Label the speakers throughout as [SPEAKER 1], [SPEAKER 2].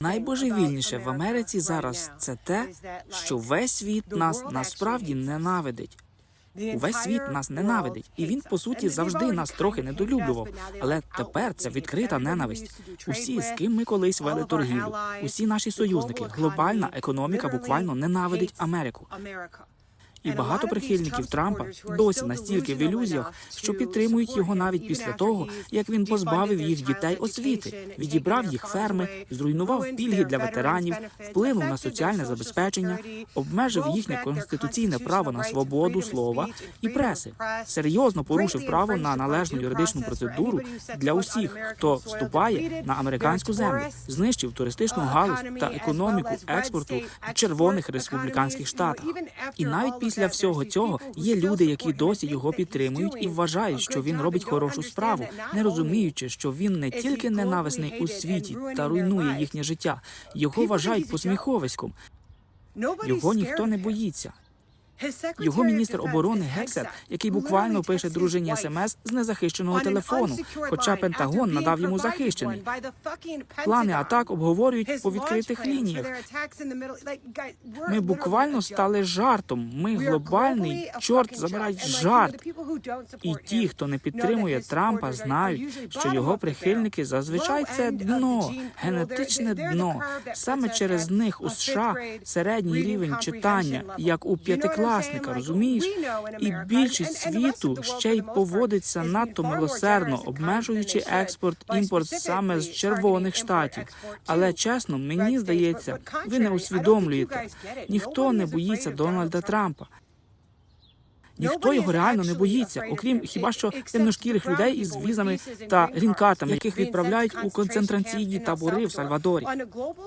[SPEAKER 1] Найбожевільніше в Америці зараз це те, що весь світ нас насправді ненавидить. Увесь світ нас ненавидить, і він по суті завжди нас трохи недолюблював. Але тепер це відкрита ненависть. Усі, з ким ми колись вели торгівлю, усі наші союзники, глобальна економіка буквально ненавидить Америку. І багато прихильників Трампа досі настільки в ілюзіях, що підтримують його навіть після того, як він позбавив їх дітей освіти, відібрав їх ферми, зруйнував пільги для ветеранів, вплинув на соціальне забезпечення, обмежив їхнє конституційне право на свободу слова і преси, серйозно порушив право на належну юридичну процедуру для усіх, хто вступає на американську землю, знищив туристичну галузь та економіку експорту в червоних республіканських штатах. І навіть після всього цього є люди, які досі його підтримують і вважають, що він робить хорошу справу, не розуміючи, що він не тільки ненависний у світі та руйнує їхнє життя, його вважають посміховиськом. Його ніхто не боїться. Його міністр оборони Гексет, який буквально пише дружині смс з незахищеного телефону, хоча Пентагон надав йому захищений. Плани атак обговорюють по відкритих лініях. Ми буквально стали жартом. Ми глобальний чорт забирай жарт. І ті, хто не підтримує Трампа, знають, що його прихильники зазвичай це дно, генетичне дно. Саме через них у США середній рівень читання, як у п'ятикласника, розумієш? І більшість світу ще й поводиться надто милосердно, обмежуючи експорт імпорт саме з червоних штатів. Але чесно, мені здається, ви не усвідомлюєте. Ніхто не боїться Дональда Трампа. Ніхто його реально не боїться, окрім хіба що темношкірих людей із візами та грінкартами, яких відправляють у концентраційні табори в Сальвадорі.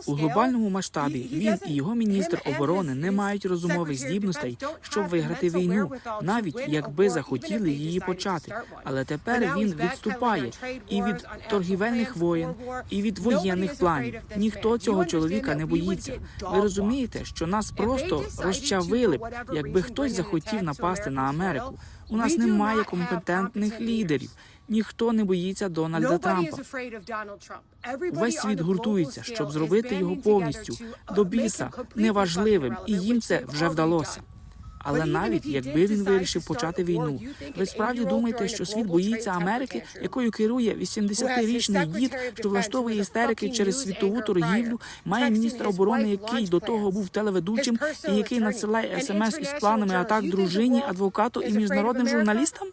[SPEAKER 1] У глобальному масштабі він і його міністр оборони не мають розумових здібностей, щоб виграти війну, навіть якби захотіли її почати. Але тепер він відступає і від торгівельних воєн, і від воєнних планів. Ніхто цього чоловіка не боїться. Ви розумієте, що нас просто розчавили б, якби хтось захотів напасти на Америку. У нас немає компетентних лідерів. Ніхто не боїться Дональда Трампа.
[SPEAKER 2] Весь світ гуртується, щоб зробити його повністю до біса неважливим, і їм це вже вдалося.
[SPEAKER 1] Але навіть якби він вирішив почати війну, ви справді думаєте, що світ боїться Америки, якою керує 80-річний дід, що влаштовує істерики через світову торгівлю, має міністра оборони, який до того був телеведучим, і який надсилає смс із планами атак дружині, адвокату і міжнародним журналістам?